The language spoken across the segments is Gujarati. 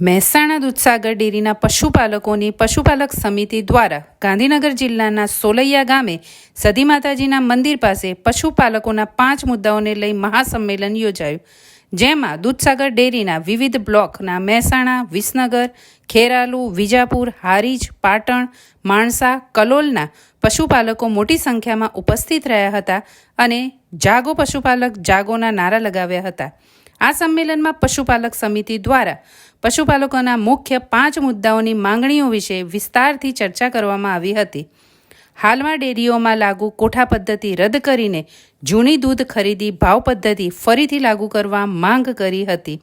મહેસાણા દૂધસાગર ડેરીના પશુપાલકોની પશુપાલક સમિતિ દ્વારા ગાંધીનગર જિલ્લાના સોલૈયા ગામે સદી માતાજીના મંદિર પાસે પશુપાલકોના પાંચ મુદ્દાઓને લઈ મહાસંમેલન યોજાયું. જેમાં દૂધસાગર ડેરીના વિવિધ બ્લોકના મહેસાણા, વિસનગર, ખેરાલુ, વિજાપુર, હારીજ, પાટણ, માણસા, કલોલના પશુપાલકો મોટી સંખ્યામાં ઉપસ્થિત રહ્યા હતા અને જાગો પશુપાલક જાગોના નારા લગાવ્યા હતા. આ સંમેલનમાં પશુપાલક સમિતિ દ્વારા પશુપાલકોના મુખ્ય પાંચ મુદ્દાઓની માંગણીઓ વિશે વિસ્તારથી ચર્ચા કરવામાં આવી હતી. હાલમાં ડેરીઓમાં લાગુ કોઠા પદ્ધતિ રદ કરીને જૂની દૂધ ખરીદી ભાવ પદ્ધતિ ફરીથી લાગુ કરવા માંગ કરી હતી.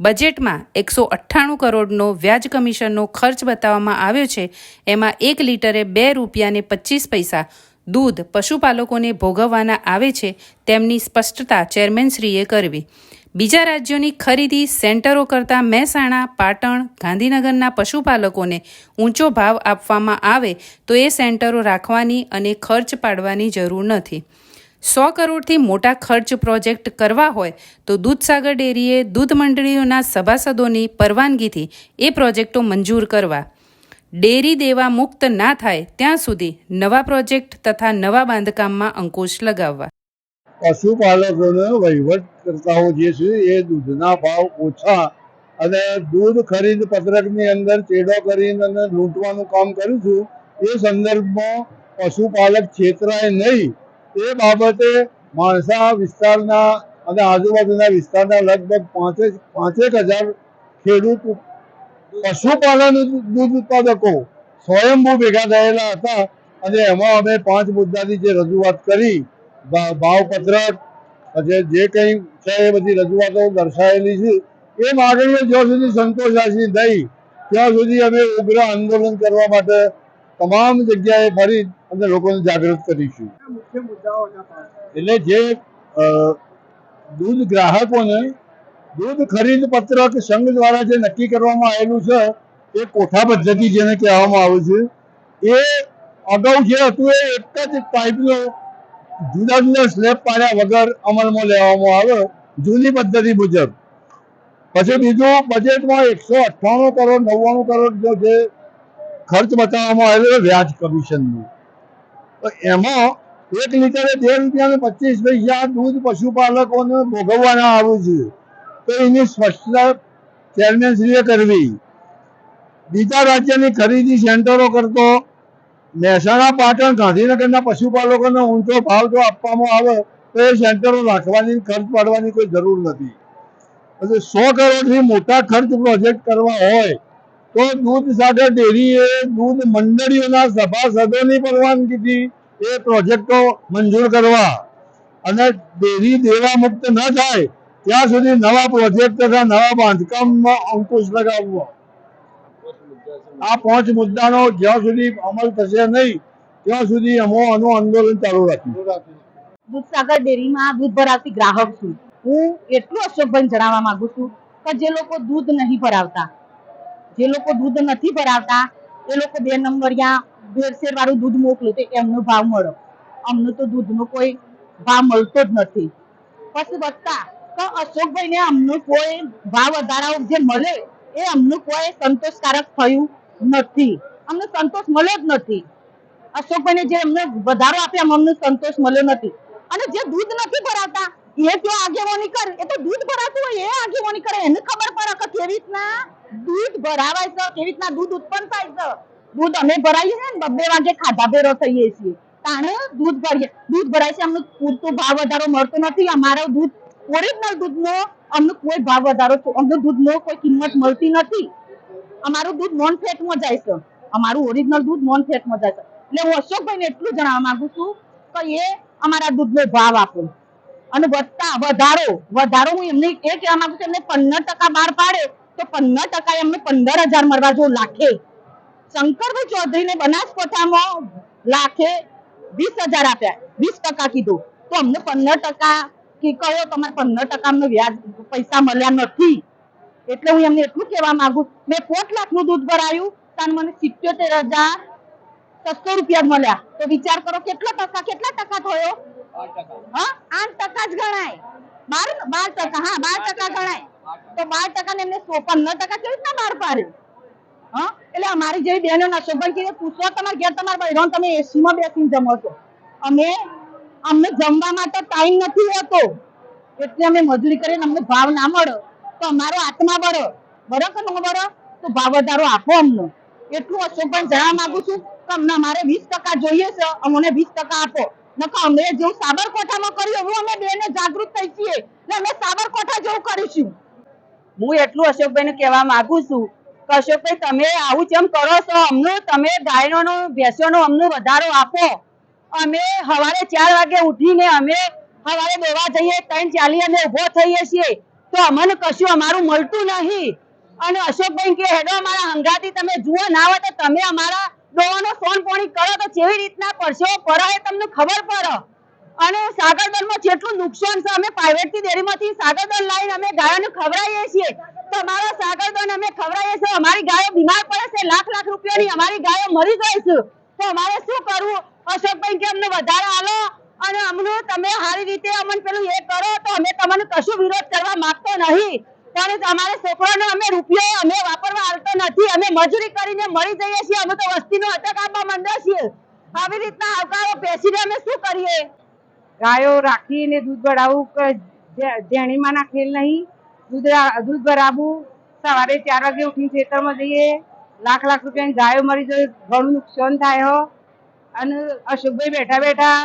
બજેટમાં એકસો અઠ્ઠાણું કરોડનો વ્યાજ કમિશનનો ખર્ચ બતાવવામાં આવ્યો છે. એમાં એક લીટરે બે રૂપિયાને પચીસ પૈસા દૂધ પશુપાલકોને ભોગવવાના આવે છે, તેમની સ્પષ્ટતા ચેરમેનશ્રીએ કરવી. બીજા રાજ્યોની ખરીદી સેન્ટરો કરતાં મહેસાણા, પાટણ, ગાંધીનગરના પશુપાલકોને ઊંચો ભાવ આપવામાં આવે તો એ સેન્ટરો રાખવાની અને ખર્ચ પાડવાની જરૂર નથી. સો કરોડથી મોટા ખર્ચ પ્રોજેક્ટ કરવા હોય તો દૂધસાગર ડેરીએ દૂધ મંડળીઓના સભાસદોની પરવાનગીથી એ પ્રોજેક્ટો મંજૂર કરવા. ડેરી દેવા મુક્ત ના થાય ત્યાં સુધી નવા પ્રોજેક્ટ તથા નવા બાંધકામમાં અંકુશ લગાવવા. પશુપાલકોને વહીવટ કરતાઓ જે છે એ દૂધના ભાવ ઓછા અને દૂધ ખરીદ પત્રકની અંદર ચેડો કરીને અને લૂંટવાનું કામ કર્યું છું, એ સંદર્ભમાં પશુપાલક છેતરાય નહીં. એ બાબતે માણસા વિસ્તારના અને આજુબાજુના વિસ્તારના લગભગ પાંચેક પાંચેક હજાર ખેડૂત પશુપાલન દૂધ ઉત્પાદકો સ્વયંભૂ ભેગા થયેલા હતા અને એમાં અમે પાંચ મુદ્દાની જે રજૂઆત કરી ભાવપત્રક પછી જે કંઈ છે એ બધી રજૂઆતો દર્શાવેલી છે. એ માગણીઓ જ્યાં સુધી સંતોષાશી નહીં ત્યાં સુધી અમે ઉગ્ર આંદોલન કરવા માટે તમામ જગ્યાએ ફરી અને લોકોને જાગૃત કરીશું. એટલે જે દૂધ ગ્રાહકોને દૂધ ખરીદ પત્રક સંઘ દ્વારા જે નક્કી કરવામાં આવેલું છે એ કોઠા પદ્ધતિ જેને કહેવામાં આવે છે એ અગાઉ જે હતું એ એક જ ટાઈપનો જુદા જુદા સ્લેબ પાડ્યા વગર અમલમાં લેવામાં આવ્યો જૂની પદ્ધતિ મુજબ. પછી બીજું બજેટમાં એકસો અઠ્ઠાણું કરોડ, નવ્વાણું કરોડ જે ખર્ચ બતાવવામાં આવેલો છે વ્યાજ કમિશનનું. તો એમાં એક લીટરે બે રૂપિયા ને પચીસ પૈસા દૂધ પશુપાલકોને ભોગવવાના આવ્યું છે. તો એની સ્પષ્ટતા ચેરમેનશ્રીએ કરવી. બીજા રાજ્યની ખરીદી સેન્ટરો કરતો મહેસાણા પાટણ ગાંધીનગરના પશુપાલકોને ઊંચો ભાવ જો આપવામાં આવે, તો એ સેન્ટરો રાખવાની, ખર્ચ પાડવાની કોઈ જરૂર નથી. એટલે સો કરોડથી મોટા ખર્ચ પ્રોજેક્ટ કરવા હોય, તો દૂધ સાગર ડેરીએ દૂધ મંડળીઓના સભાસદોની પરવાનગીથી એ પ્રોજેક્ટો મંજૂર કરવા. અને ડેરી દેવા મુક્ત ન થાય, ત્યાં સુધી નવા પ્રોજેક્ટ તથા નવા બાંધકામમાં અંકુશ લગાવવો. આ પાંચ મુદ્દાનો જ્યાં સુધી અમલ થશે નહીં ત્યાં સુધી અમો આનું આંદોલન ચાલુ રાખ્યું દૂધસાગર ડેરીમાં દૂધ ભરાવતી ગ્રાહક છું. હું એટલું અશોકભાઈ જણાવવા માંગુ છું કે જે લોકો દૂધ નહીં ભરાવતા જે લોકો દૂધ નથી ભરાવતા એ લોકો બે નંબરિયા ભેરસેર વાળું દૂધ મોકલે તો એમનો ભાવ મળે. અમને તો દૂધનો કોઈ ભાવ મળતો જ નથી. પછી વધતા તો અશોકભાઈને અમને કોઈ ભાવ વધારાઓ જે મળે એ અમને કોઈ સંતોષકારક થયું નથી. અમને સંતોષ મળ્યો જ નથી. અશોકભાઈને જે અમને વધારો આપ્યો અમને સંતોષ મળ્યો નથી. અને જે દૂધ નથી ભરાતા, એ જો આગેવાની કરે, એ તો દૂધ ભરાતું હોય, એ આગેવાની કરે. એને ખબર પડે કે કેવી રીતના દૂધ ભરાવાય છે, કેવી રીતના દૂધ ઉત્પન્ન થાય છે. દૂધ અમે ભરાઈએ છે ને બબ્બે વાગે ખાધા ભેરો થઈએ છીએ. તાણે દૂધ ભરીએ. દૂધ ભરાય છે, અમને પૂરતો ભાવ વધારો મળતો નથી. અમારો દૂધ ઓરિજિનલ દૂધનો અમને કોઈ ભાવ વધારો અમને દૂધનો કોઈ કિંમત મળતી નથી. અમારું દૂધ નોન ફેટમાં જાય છે. અમારું ઓરિજિનલ દૂધ નોન ફેટમાં જાય છે. એટલે હું અશોકભાઈને એટલું જણાવવા માંગુ છું કે એ અમારા દૂધનો ભાવ આપો. અને વધતા વધારો વધારો હું એમને એ કહેવા માંગુ છું, એમને પંદર ટકા બહાર પાડે, તો પંદર ટકા એમને પંદર હજાર મળવા જો લાખે શંકરભાઈ ચૌધરીને બનાસકોઠામાં લાખે વીસ હજાર આપ્યા, વીસ ટકા કીધું. તો અમને પંદર ટકા કહો તમારે પંદર ટકા વ્યાજ પૈસા મળ્યા નથી. એટલે હું એમને એટલું કહેવા માંગુ મેં પોત લાખનું દૂધ ભરાયું તાન મને સિત્યોતેર હજાર છસો રૂપિયા મળ્યા. તો વિચાર કરો કેટલા ટકા કેટલા ટકા થયો? હા આઠ ટકા જ ગણાય. બાર બાર ટકા હા બાર ટકા ગણાય. તો બાર ટકા ને એમને પંદર ટકા કેવી રીતના બહાર પાડ્યું? હા? એટલે અમારી જેવી બહેનો ના શોભન કે પૂછો તમારે ઘેર તમારા તમે એસી માં બેસીને જમો છો. અમે અમને જમવા માટે ટાઈમ નથી હોતો. એટલે અમે મજૂરી કરીને અમને ભાવ ના મળે. તો અમારો આત્મા બરો બરો કે ન બરો તો ભાવ વધારો આપો અમને. એટલું અશોકભાઈ જણાવવા માંગુ છું કે અમને અમારે વીસ જોઈએ છે. અમને વીસ આપો. નકર અમે જેવું સાબરકોઠામાં કર્યું એવું અમે બેને જાગૃત થઈ છીએ. એટલે અમે સાબરકોઠા જેવું કરીશું. હું એટલું અશોકભાઈ ને કહેવા માંગુ છું કે અશોકભાઈ તમે આવું જેમ કરો છો, અમનું તમે ગાયનો ભેંસોનો અમનું વધારો આપો. અમે સવારે ચાર વાગે ઉઠીને અમે સવારે દોવા જઈએ, ત્રણ ચાલી અમે ઊભો થઈએ છીએ. તો અમને કશું અમારું મળતું નહીં. અને અશોકભાઈ કે, હેડો અમારા હંગાથી તમે જુઓ ના હોય તો તમે અમારા દોવાનો ફોન પોણી કરો તો કેવી રીતના પડશો? પરાય તમને ખબર પડે. અને સાગરદળમાં જેટલું નુકસાન છે, અમે પ્રાઇવેટથી ડેરીમાંથી સાગરદળ લાવીને અમે ગાયોને ખવડાવીએ છીએ. તો અમારા સાગરદળ અમે ખવડાવીએ છીએ. અમારી ગાયો બીમાર પડે છે, લાખ લાખ રૂપિયાની અમારી ગાયો મરી જાય છે. તો અમારે શું કરવું? અશોકભાઈ કે અમને વધારે આલો અને અમને, તમે સારી રીતે અમને પેલું એ કરો તો અમે તમને કશું વિરોધ કરવા માંગતો નહીં. પણ અમારા છોકરાને અમે રૂપિયો અમે વાપરવા આવતો નથી. અમે મજૂરી કરીને મળી જઈએ છીએ. અમે તો વસ્તીનો અટક આપવા માંડ્યા છીએ. આવી રીતના આવકારો પેસીને અમે શું કરીએ? ગાયો રાખીને દૂધ ભરાવું કે જે- જેણીમાંના ખેલ નહીં? દૂધ દૂધ ભરાવું. સવારે ચાર વાગે ઉઠીને ખેતરમાં જઈએ. લાખ લાખ રૂપિયાની ગાયો મરી જાય. ઘણું નુકસાન થાય હો. અને અશોકભાઈ બેઠા બેઠા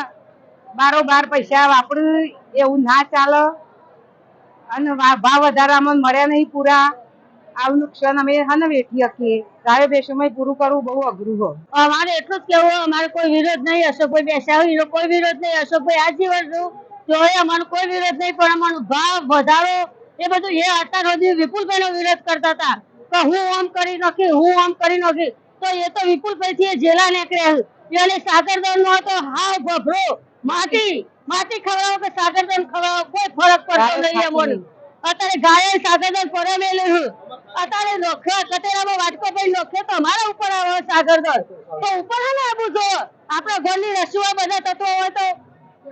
બારો બાર પૈસા વાપરું, એવું ના ચાલે. અને ભાવ વધારામાં મળ્યા નહીં પૂરા. આવું નુકસાન અમે હને વેઠી શકીએ ગાયો ભેંસોમાં પૂરું કરવું બહુ અઘરું હોય. અમારે એટલું જ કેવું અમારે કોઈ વિરોધ નહીં, અશોકભાઈ બેસ્યા હોય એનો કોઈ વિરોધ નહીં, અશોકભાઈ આજીવન તોય અમારો કોઈ વિરોધ નહીં, પણ અમારો ભાવ વધારો, એ બધું એ અત્યાર સુધી વિપુલભાઈ નો વિરોધ કરતા હતા. કે હું આમ કરી નાખી, હું આમ કરી નાખી, તો એ તો વિપુલભાઈ થી જેલા નીકળ્યા. એને સાગરદાનમાં તો હાવ ભભરો. માટી માટી ખવડાવો કે સાગરદાન ખવડાવો? કોઈ ફરક પડતો નહીં અમને અત્યારે ગાય સાગરદાન પરમેલું છે. અત્યારે નોખે કતેરામાં વાટકો પડી નોખે તો અમારા ઉપર આવે સાગરદાન તો ઉપર હે ને આબુ જો આપણા ઘરની રસુઆ બધા તત્વો હોય તો.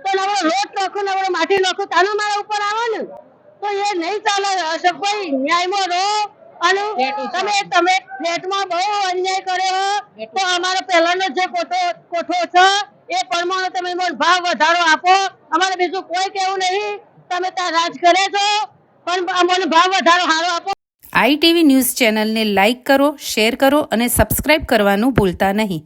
તો નવરો લોટ નાખું નવરો માટી નાખું તાનો મારા ઉપર આવે ને? તો એ નહીં ચાલે. અશોકભાઈ ન્યાયમાં રહો. અને તમે તમે ફ્લેટમાં બહુ અન્યાય કર્યો તો અમારો પહેલાનો જે કોઠો કોઠો છે એ પ્રમાણે તમે ભાવ વધારો આપો. અમારે બીજું કોઈ કેવું નહીં. તમે ત્યાં રાજ કરે છો પણ અમને ભાવ વધારો સારો આપો. આઈટીવી ન્યૂઝ ચેનલને લાઇક કરો શેર કરો અને સબસ્ક્રાઇબ કરવાનું ભૂલતા નહીં.